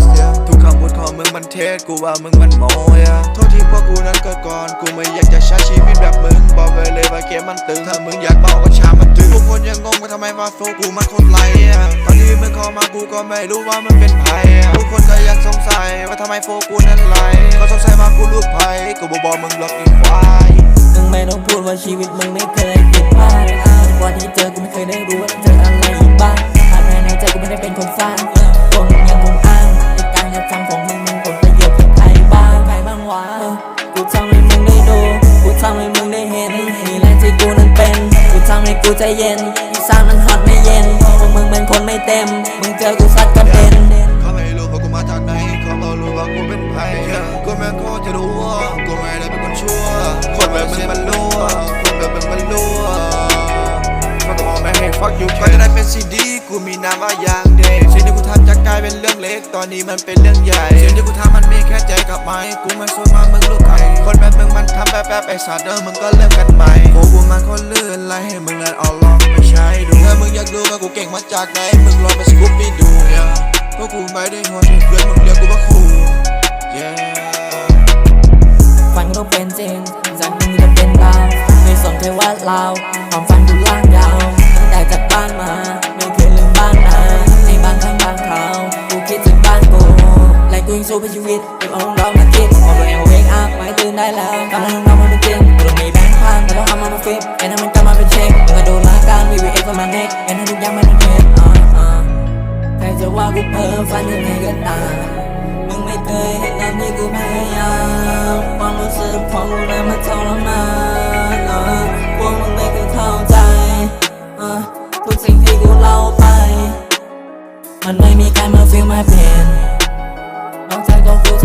สทุกคำพูดของมึงมันเท็จกูว่ามึงมันโมยโทษที่พวกกูนั้นเกิดก่อนกูไม่อยากจะใช้ชีวิตแบบมึงบอกไปเลยว่าเกมมันตึงถ้ามึงอยากบอกว่าชามันตึงทุกคนยังงงว่าทำไมว่าโฟกูมันคตรไหลตอนที่มึงเข้ามากูก็ไม่รู้ว่ามึงเป็นใครอะทุกคนก็ยังสงสัยว่าทำไมโฟกูนั้นไหลก็สงสัยว่ากูลูกไผ่กูบอกบอกมึงหรอกอีควายมึงไม่ต้องพูดว่าชีวิตมึงไม่เคย ให้กูใจเย็นที่สร้างมันฮอตไม่เย็นพวกมึงเป็นคนไม่เต็ม มึงเจอกูซัดกระเด็นเขาไม่รู้ว่ากูมาจากไหนเขาไม่รู้ว่ากูเป็นใครกูแม่งโคตรจะรู้ว่ากูไม่ได้เป็นคนชั่ว คนแบบมึงมันรั่วคนแบบมึงมันรั่วฟักมองไม่ให้ fuck you ก่อนจะได้เป็นซีดีกูมีนามว่าอย่างเด็กสิ่งที่ กลายเป็นเรื่องเล็ก ตอนนี้มันเป็นเรื่องใหญ่สิ่งที่กูทำมันมีแค่ใจกับไม้กูไม่สนว่ามึงลูกใครคนแบบมึงมันทำแบบแบบไอ้สัตว์เดิมมึงก็เริ่มกันใหม่โอ้กูมันคนลื่นไรให้มึงนั้นเอาลองไปใช้ดูถ้ามึงอยากรู้ว่ากูเก่งมาจากไหนมึงลองไปสกูปปี้ดูเพราะกูไม่ได้โหดให้เพื่อนมึงเรียกกูว่าครู yeah ฝันก็เป็นจริงจากมึงจะเป็นดาไม่สนใจว่าเราความฝันกู สู้เพื่อชีวิตเก็บเอาของมาคิดบอกตัวเองว่า wake up ไม่ตื่นได้แล้วกำลังนอนมาเป็นจริงกูต้องมีแบงค์พันแต่ต้องเอามามาฟิตแค่นั้นมันกลับมาเป็นเช็คมึงก็โดนละการ VVX ประมาณเน็กแค่นั้นทุกอย่างมันเป็นเคสอ่าอ่าใครจะว่ากูเพ้อฝันยังไงก็ตามมึงไม่เคยเห็นตอนที่กูพยายามความรู้สึกของกูนั้นมันทรมานเออพวกมึงไม่เคยเข้าใจเออทุกสิ่งที่กูเล่าไป มันไม่มีใครมา feel my pain น 在光谷。